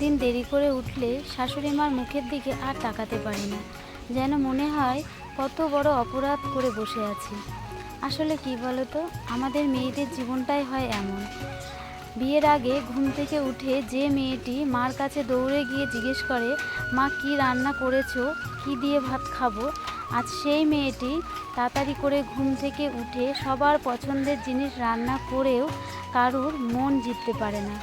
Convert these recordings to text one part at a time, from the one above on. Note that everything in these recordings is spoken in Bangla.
একদিন দেরি করে উঠলে শাশুড়ি মার মুখের দিকে আর তাকাতে পারি না। যেন মনে হয় কত বড় অপরাধ করে বসে আছি। আসলে কি বলতো, আমাদের মেয়েদের জীবনটাই হয় এমন। বিয়ের আগে ঘুম থেকে উঠে যে মেয়েটি মার কাছে দৌড়ে গিয়ে জিজ্ঞেস করে, মা, কি রান্না করেছ? কি দিয়ে ভাত খাব? আজ সেই মেয়েটি তাড়াতাড়ি করে ঘুম থেকে উঠে সবার পছন্দের জিনিস রান্না করেও কারুর মন জিততে পারে না।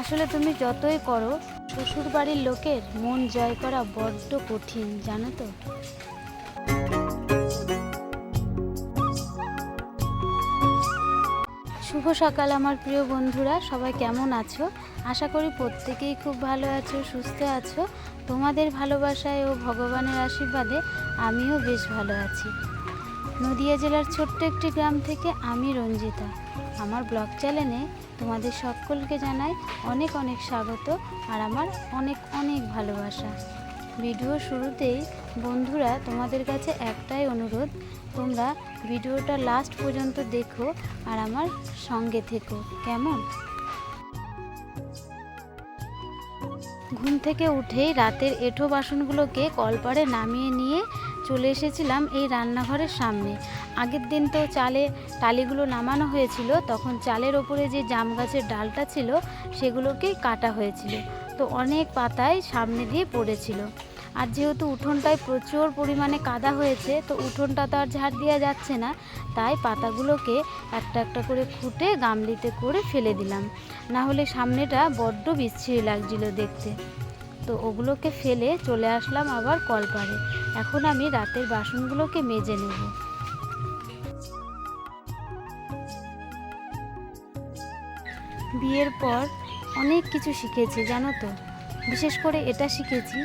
আসলে তুমি যতই করো শ্বশুর বাড়ির লোকের মন জয় করা বড্ড কঠিন, জানো তো। শুভ সকাল আমার প্রিয় বন্ধুরা, সবাই কেমন আছো? আশা করি প্রত্যেকেই খুব ভালো আছো, সুস্থ আছো। তোমাদের ভালোবাসায় ও ভগবানের আশীর্বাদে আমিও বেশ ভালো আছি। নদিয়া জেলার ছোট্ট একটি গ্রাম থেকে আমি রঞ্জিতা। আমার ব্লগ চ্যানেলে তোমাদের সকলকে জানাই অনেক অনেক স্বাগত আর আমার অনেক অনেক ভালোবাসা। ভিডিও শুরুতেই বন্ধুরা, তোমাদের কাছে একটাই অনুরোধ, তোমরা ভিডিওটা লাস্ট পর্যন্ত দেখো আর আমার সঙ্গে থেকো। কেমন? ঘুম থেকে উঠেই রাতের এঁঠো বাসনগুলোকে কলপারে নামিয়ে নিয়ে চলে এসেছিলাম এই রান্নাঘরের সামনে। আগের দিন তো চালে টালিগুলো নামানো হয়েছিল, তখন চালের ওপরে যে জাম গাছের ডালটা ছিল সেগুলোকেই কাটা হয়েছিল। তো অনেক পাতায় সামনে দিয়ে পড়েছিল। আর যেহেতু উঠোনটায় প্রচুর পরিমাণে কাদা হয়েছে, তো উঠোনটা তো আর ঝাড় দেওয়া যাচ্ছে না, তাই পাতাগুলোকে একটা একটা করে খুঁটে গামলিতে করে ফেলে দিলাম। না হলে সামনেটা বড্ড বিচ্ছিরি লাগছিল দেখতে। তো ওগুলোকে ফেলে চলে আসলাম আবার কলপারে এখন আমি রাতের বাসনগুলোকে মেজে নেব। বিয়ের পর অনেক কিছু শিখেছি, জানো তো। বিশেষ করে এটা শিখেছি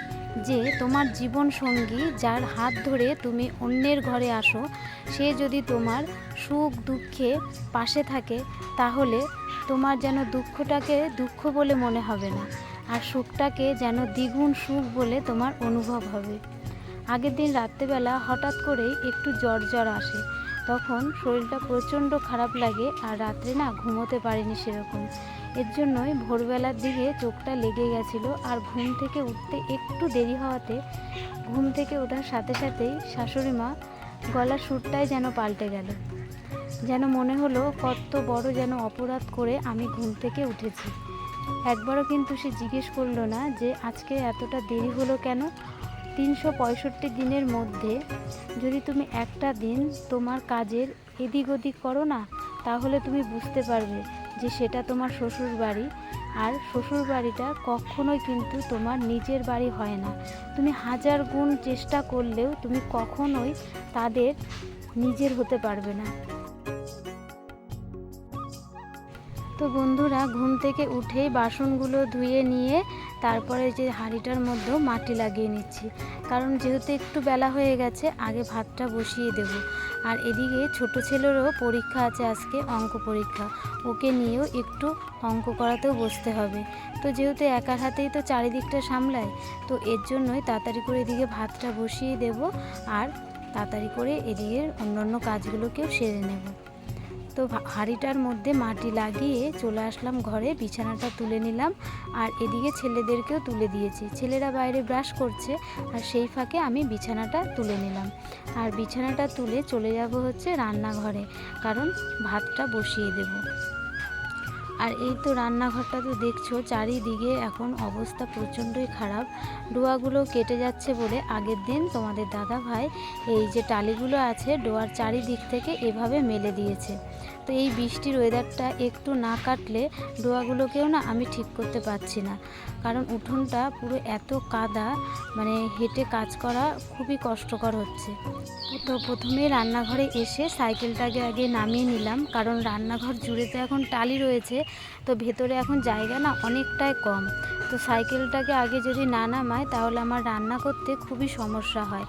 যে তোমার জীবন সঙ্গী যার হাত ধরে তুমি অন্যের ঘরে আসো, সে যদি তোমার সুখ দুঃখে পাশে থাকে, তাহলে তোমার যেন দুঃখটাকে দুঃখ বলে মনে হবে না, আর সুখটাকে যেন দ্বিগুণ সুখ বলে তোমার অনুভব হবে। আগের দিন রাত্রেবেলা হঠাৎ করেই একটু জ্বর জ্বর আসে তখন শরীরটা প্রচণ্ড খারাপ লাগে আর রাত্রে না ঘুমোতে পারিনি সেরকম। এর জন্যই ভোরবেলার দিকে চোখটা লেগে গেছিল আর ঘুম থেকে উঠতে একটু দেরি হওয়াতে ঘুম থেকে ওঠার সাথে সাথেই শাশুড়ি মা গলার সুরটাই যেন পাল্টে গেল। যেন মনে হলো কত বড় যেন অপরাধ করে আমি ঘুম থেকে উঠেছি। একবারও কিন্তু সে জিজ্ঞেস করল না যে আজকে এতটা দেরি হলো কেন? তিনশো পঁয়ষট্টি দিনের মধ্যে যদি তুমি একটা দিন তোমার কাজের এদিক ওদিক করো না, তাহলে তুমি বুঝতে পারবে যে সেটা তোমার শ্বশুর বাড়ি আর শ্বশুর বাড়িটা কখনোই কিন্তু তোমার নিজের বাড়ি হয় না। তুমি হাজার গুণ চেষ্টা করলেও তুমি কখনোই তাদের নিজের হতে পারবে না। তো বন্ধুরা, ঘুম থেকে উঠে বাসনগুলো ধুয়ে নিয়ে তারপরে যে হাঁড়িটার মধ্যেও মাটি লাগিয়ে নিচ্ছি। কারণ যেহেতু একটু বেলা হয়ে গেছে, আগে ভাতটা বসিয়ে দেব। আর এদিকে ছোট ছেলেরও পরীক্ষা আছে আজকে, অঙ্ক পরীক্ষা। ওকে নিয়েও একটু অঙ্ক করাতেও বসতে হবে। তো যেহেতু একার হাতেই তো চারিদিকটা সামলায়, তো এর জন্যই তাড়াতাড়ি করে এদিকে ভাতটা বসিয়ে দেব আর তাড়াতাড়ি করে এদিকে অন্যান্য কাজগুলোকেও সেরে নেব। তো হাঁড়িটার মধ্যে মাটি লাগিয়ে চলে আসলাম ঘরে, বিছানাটা তুলে নিলাম আর এদিকে ছেলেদেরকেও তুলে দিয়েছি। ছেলেরা বাইরে ব্রাশ করছে আর সেই ফাঁকে আমি বিছানাটা তুলে নিলাম। আর বিছানাটা তুলে চলে যাব হচ্ছে রান্নাঘরে, কারণ ভাতটা বসিয়ে দেব। আর এই তো রান্নাঘরটা তো দেখছ, চারিদিকে এখন অবস্থা প্রচণ্ডই খারাপ। ডোয়াগুলো কেটে যাচ্ছে বলে আগের দিন তোমাদের দাদা ভাই এই যে টালিগুলো আছে, ডোয়ার চারিদিক থেকে এভাবে মেলে দিয়েছে। তো এই বৃষ্টির ওয়েদারটা একটু না কাটলে ডোয়াগুলোকেও না আমি ঠিক করতে পারছি না। কারণ উঠোনটা পুরো এত কাদা মানে হেঁটে কাজ করা খুবই কষ্টকর হচ্ছে। তো প্রথমে রান্নাঘরে এসে সাইকেলটাকে আগে নামিয়ে নিলাম, কারণ রান্নাঘর জুড়ে তো এখন টালি রয়েছে, তো ভেতরে এখন জায়গা না অনেকটাই কম। তো সাইকেলটাকে আগে যদি না নামায় তাহলে আমার রান্না করতে খুবই সমস্যা হয়।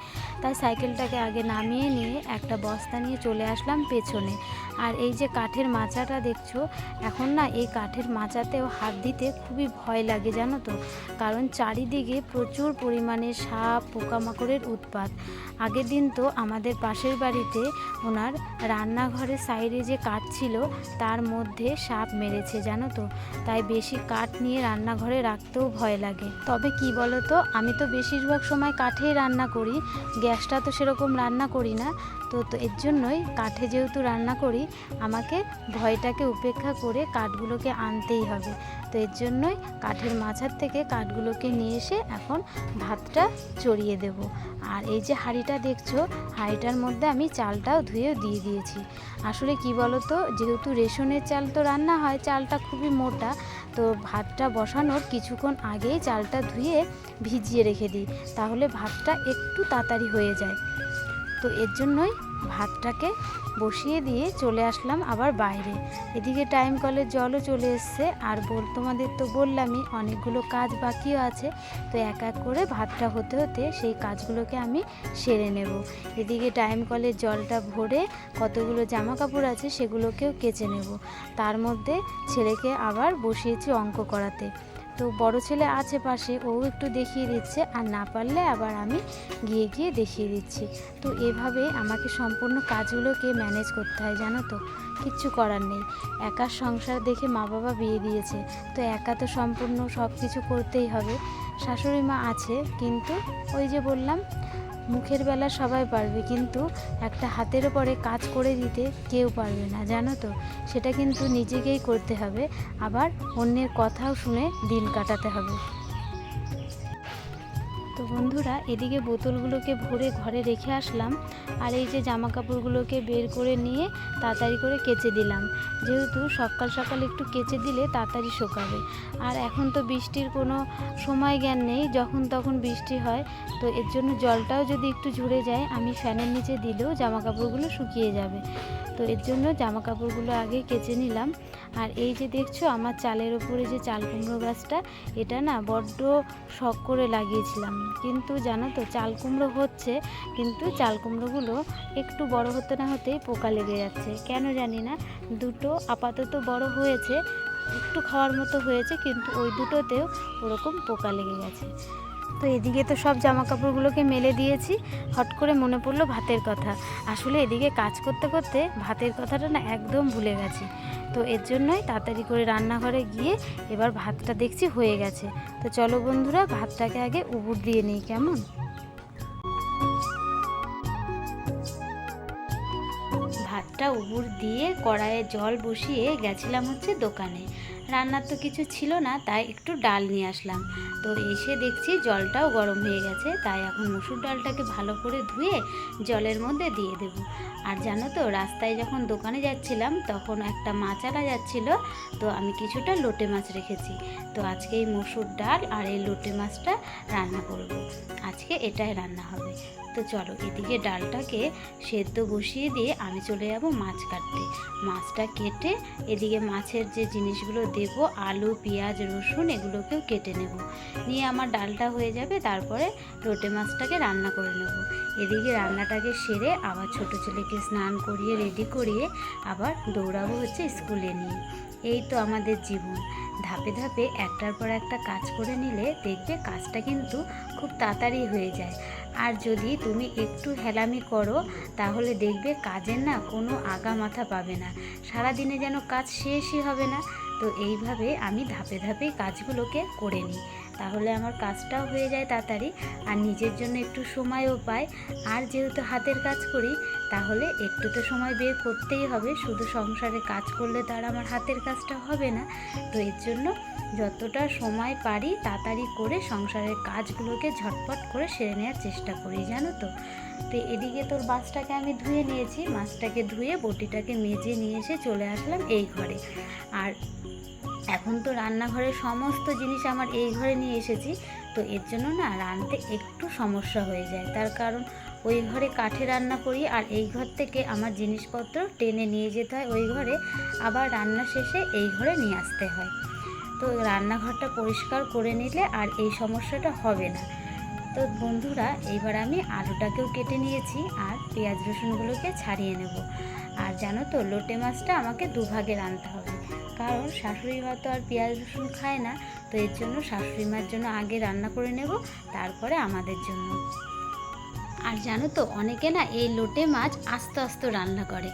তাই সাইকেলটাকে আগে নামিয়ে নিয়ে একটা বস্তা নিয়ে চলে আসলাম পেছনে। আর এই যে কাঠের মাচাটা দেখছ, এখন না এই কাঠের মাচাতেও হাত দিতে খুবই ভয় লাগে, জানো তো? কারণ চারিদিকে প্রচুর পরিমাণে সাপ, পোকামাকড়ের উৎপাত। আগের দিন তো আমাদের পাশের বাড়িতে ওনার রান্নাঘরের সাইডে যে কাঠ ছিল, তার মধ্যে সাপ মেরেছে, জানো তো? তাই বেশি কাঠ নিয়ে রান্নাঘরে রাখতেও ভয় লাগে। তবে কি বলো তো আমি তো বেশিরভাগ সময় কাঠেই রান্না করি গ্যাসটা তো সেরকম রান্না করি না, তো তো এর জন্যই কাঠে যেহেতু রান্না করি, আমাকে ভয়টাকে উপেক্ষা করে কাঠগুলোকে আনতেই হবে। তো এর জন্যই কাঠের মাঝার থেকে কাঠগুলোকে নিয়ে এসে এখন ভাতটা চড়িয়ে দেব। আর এই যে হাঁড়িটা দেখছ, হাঁড়িটার মধ্যে আমি চালটাও ধুয়ে দিয়ে দিয়েছি। আসলে কি বলো তো যেহেতু রেশনের চাল তো রান্না হয়, চালটা খুবই মোটা তো ভাতটা বসানোর কিছুক্ষণ আগেই চালটা ধুয়ে ভিজিয়ে রেখে দিই, তাহলে ভাতটা একটু তাড়াতাড়ি হয়ে যায়। তো এর জন্যই ভাতটাকে বসিয়ে দিয়ে চলে আসলাম আবার বাইরে। এদিকে টাইম কলের জলও চলে এসছে। আর বল, তোমাদের তো বললামই অনেকগুলো কাজ বাকিও আছে। তো এক এক করে ভাতটা হতে হতে সেই কাজগুলোকে আমি সেরে নেব। এদিকে টাইম কলের জলটা ভরে কতগুলো জামা কাপড় আছে সেগুলোকেও কেচে নেব। তার মধ্যে ছেলেকে আবার বসিয়েছি অঙ্ক করাতে। তো বড় ছেলে আছে পাশে, ও একটু দেখিয়ে দিচ্ছে, আর না পারলে আবার আমি গিয়ে গিয়ে দেখিয়ে দিচ্ছি। তো এভাবে আমাকে সম্পূর্ণ কাজগুলোকে ম্যানেজ করতে হয়, জানো তো? কিচ্ছু করার নেই। একার সংসার দেখে মা বাবা বিয়ে দিয়েছে, তো একা তো সম্পূর্ণ সব কিছু করতেই হবে। শাশুড়ি মা আছে, কিন্তু ওই যে বললাম মুখের বেলা সবাই পারবে, কিন্তু একটা হাতের ওপরে কাজ করে দিতে কেউ পারবে না, জানো তো? সেটা কিন্তু নিজেকেই করতে হবে, আবার অন্যের কথাও শুনে দিন কাটাতে হবে। তো বন্ধুরা, এদিকে বোতলগুলোকে ভরে ঘরে রেখে আসলাম আর এই যে জামা কাপড়গুলোকে বের করে নিয়ে তাড়াতাড়ি করে কেচে দিলাম। যেহেতু সকাল সকাল একটু কেচে দিলে তাড়াতাড়ি শোকাবে। আর এখন তো বৃষ্টির কোনো সময় জ্ঞান নেই, যখন তখন বৃষ্টি হয়। তো এর জন্য জলটাও যদি একটু ঝরে যায়, আমি ফ্যানের নিচে দিলেও জামা কাপড়গুলো শুকিয়ে যাবে। তো এর জন্য জামা কাপড়গুলো আগে কেচে নিলাম। আর এই যে দেখছ, আমার চালের ওপরে যে চাল কুমড়ো গাছটা, এটা না বড্ড শখ করে লাগিয়েছিলাম। কিন্তু জানো তো, চাল কুমড়ো হচ্ছে, কিন্তু চাল কুমড়োগুলো একটু বড় হতে না হতেই পোকা লেগে যাচ্ছে। কেন জানি না, দুটো আপাতত বড় হয়েছে, একটু খাওয়ার মতো হয়েছে, কিন্তু ওই দুটোতেও ওরকম পোকা লেগে গেছে। তো এদিকে তো সব জামা কাপড়গুলোকে মেলে দিয়েছি। হট করে মনে পড়ল ভাতের কথা। আসলে এদিকে কাজ করতে করতে ভাতের কথাটা না একদম ভুলে গেছি। তো এর জন্যই তাড়াতাড়ি করে রান্নাঘরে গিয়ে এবার ভাতটা দেখছি হয়ে গেছে। তো চলো বন্ধুরা, ভাতটাকে আগে উবুর দিয়ে নিই, কেমন? ভাতটা উবুর দিয়ে কড়াইয়ে জল বসিয়ে গেছিলাম হচ্ছে দোকানে। রান্নার তো কিছু ছিল না, তাই একটু ডাল নিয়ে আসলাম। তো এসে দেখছি জলটাও গরম হয়ে গেছে, তাই এখন মুসুর ডালটাকে ভালো করে ধুয়ে জলের মধ্যে দিয়ে দেব। আর জানো তো, রাস্তায় যখন দোকানে যাচ্ছিলাম, তখন একটা মাচালা যাচ্ছিল, তো আমি কিছুটা লোটে মাছ রেখেছি। তো আজকে এই মসুর ডাল আর এই লোটে মাছটা রান্না করব। আজকে এটাই রান্না হবে। তো চলো এদিকে ডালটাকে সেদ্ধ বসিয়ে দিয়ে আমি চলে যাব মাছ কাটতে। মাছটা কেটে এদিকে মাছের যে জিনিসগুলো দেব, আলু, পেঁয়াজ, রসুন, এগুলোকেও কেটে নেব। নিয়ে আমার ডালটা হয়ে যাবে, তারপরে লোটে মাছটাকে রান্না করে নেব। এদিকে রান্নাটাকে সেরে আবার ছোট ছেলেকে স্নান করিয়ে, রেডি করিয়ে আবার দৌড়াবো হচ্ছে স্কুলে নিয়ে। এই তো আমাদের জীবন। ধাপে ধাপে একটার পর একটা কাজ করে নিলে দেখবে কাজটা কিন্তু খুব তাড়াতাড়ি হয়ে যায়। আর যদি তুমি একটু হেলামি করো, তাহলে দেখবে কাজের না কোনো আগা মাথা পাবে না। সারাদিনে যেন কাজ শেষই হবে না। তো এইভাবে আমি ধাপে ধাপে কাজগুলোকে করে নিই। তাহলে আমার কাজটাও হয়ে যায় তাড়াতাড়ি, আর নিজের জন্য একটু সময়ও পাই। আর যেহেতু হাতের কাজ করি, তাহলে একটু তো সময় বের করতেই হবে। শুধু সংসারে কাজ করলে তো আর আমার হাতের কাজটা হবে না। তো এর জন্য যতটা সময় পারি তাড়াতাড়ি করে সংসারের কাজগুলোকে ঝটপট করে সেরে নেওয়ার চেষ্টা করি, জানো তো? তো এদিকে তোর মাছটাকে আমি ধুয়ে নিয়েছি, মাছটাকে ধুয়ে বটিটাকে মেজে নিয়ে এসে চলে আসলাম এই ঘরে। আর এখন তো রান্নাঘরের সমস্ত জিনিস আমার এই ঘরে নিয়ে এসেছি, তো এর জন্য না রাঁধতে একটু সমস্যা হয়ে যায়। তার কারণ ওই ঘরে কাঠে রান্না করি আর এই ঘর থেকে আমার জিনিসপত্র টেনে নিয়ে যেতে হয় ওই ঘরে, আবার রান্না শেষে এই ঘরে নিয়ে আসতে হয়। তো রান্নাঘরটা পরিষ্কার করে নিলে আর এই সমস্যাটা হবে না। তো বন্ধুরা, এইবার আমি আলুটাকেও কেটে নিয়েছি আর পেঁয়াজ রসুনগুলোকে ছাড়িয়ে নেব। আর জানো তো, লোটে মাছটা আমাকে দুভাগে রাঁধতে হবে। কারণ শাশুড়ি মা তো আর পেঁয়াজ রসুন খায় না, তো এর জন্য শাশুড়ি মার জন্য আগে রান্না করে নেব, তারপরে আমাদের জন্য। আর জানো তো, অনেকে না এই লোটে মাছ আস্তে আস্তে রান্না করে।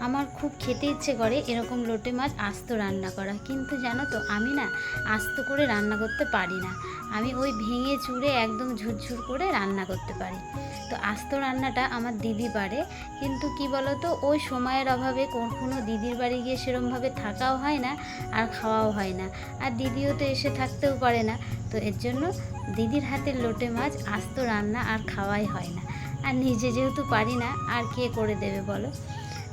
আমার খুব খেতে ইচ্ছে করে এরকম লোটে মাছ আস্ত রান্না করা। কিন্তু জানো তো, আমি না আস্ত করে রান্না করতে পারি না। আমি ওই ভেঙে চুড়ে একদম ঝুরঝুর করে রান্না করতে পারি। তো আস্ত রান্নাটা আমার দিদি পারে। কিন্তু কি বলো তো ওই সময়ের অভাবে কোনো দিদির বাড়ি গিয়ে সেরমভাবে থাকাও হয় না আর খাওয়াও হয় না। আর দিদিও তো এসে থাকতেও পারে না। তো এর জন্য দিদির হাতের লোটে মাছ আস্ত রান্না আর খাওয়াই হয় না। আর নিজে যেহেতু পারি না, আর কে করে দেবে বলো?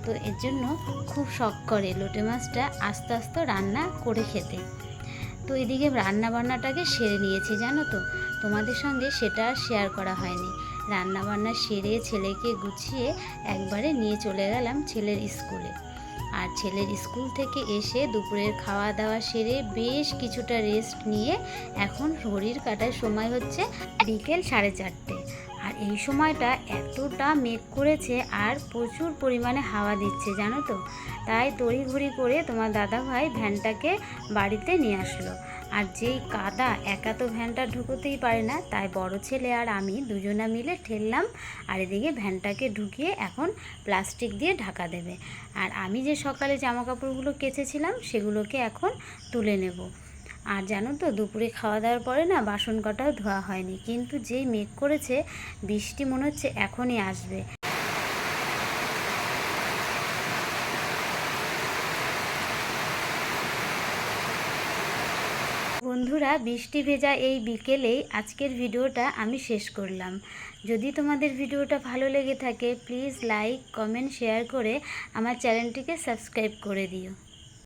তো এর জন্য খুব শখ করে লোটে মাছটা আস্তে আস্তে রান্না করে খেতে। তো এদিকে রান্নাবান্নাটাকে সেরে নিয়েছি, জানো তো? তোমাদের সঙ্গে সেটা আর শেয়ার করা হয়নি। রান্নাবান্না সেরে ছেলেকে গুছিয়ে একবারে নিয়ে চলে গেলাম ছেলের স্কুলে। আর ছেলের স্কুল থেকে এসে দুপুরের খাওয়া দাওয়া সেরে বেশ কিছুটা রেস্ট নিয়ে এখন ঘড়ির কাটার সময় হচ্ছে বিকেল সাড়ে চারটে। আর এই সময়টা এতটা মেঘ করেছে আর প্রচুর পরিমাণে হাওয়া দিচ্ছে, জানো তো? তাই তড়িঘড়ি করে তোমার দাদা ভাই ভ্যানটাকে বাড়িতে নিয়ে আসলো। আর যেই কাদা একা তো ভ্যানটা ঢুকোতেই পারে না, তাই বড় ছেলে আর আমি দুজনা মিলে ঠেললাম আর এদিকে ভ্যানটাকে ঢুকিয়ে এখন প্লাস্টিক দিয়ে ঢাকা দেবে। আর আমি যে সকালে জামা কাপড়গুলো কেচেছিলাম, সেগুলোকে এখন তুলে নেব। আর জানো তো, দুপুরে খাওয়া দাওয়ার পরে না বাসন কটাও ধোয়া হয়নি। কিন্তু যেই মেঘ করেছে, বৃষ্টি মনে হচ্ছে এখনই আসবে। বন্ধুরা, বৃষ্টি ভেজা এই বিকেলেই আজকের ভিডিওটা আমি শেষ করলাম। যদি তোমাদের ভিডিওটা ভালো লেগে থাকে, প্লিজ লাইক, কমেন্ট, শেয়ার করে আমার চ্যানেলটিকে সাবস্ক্রাইব করে দিও।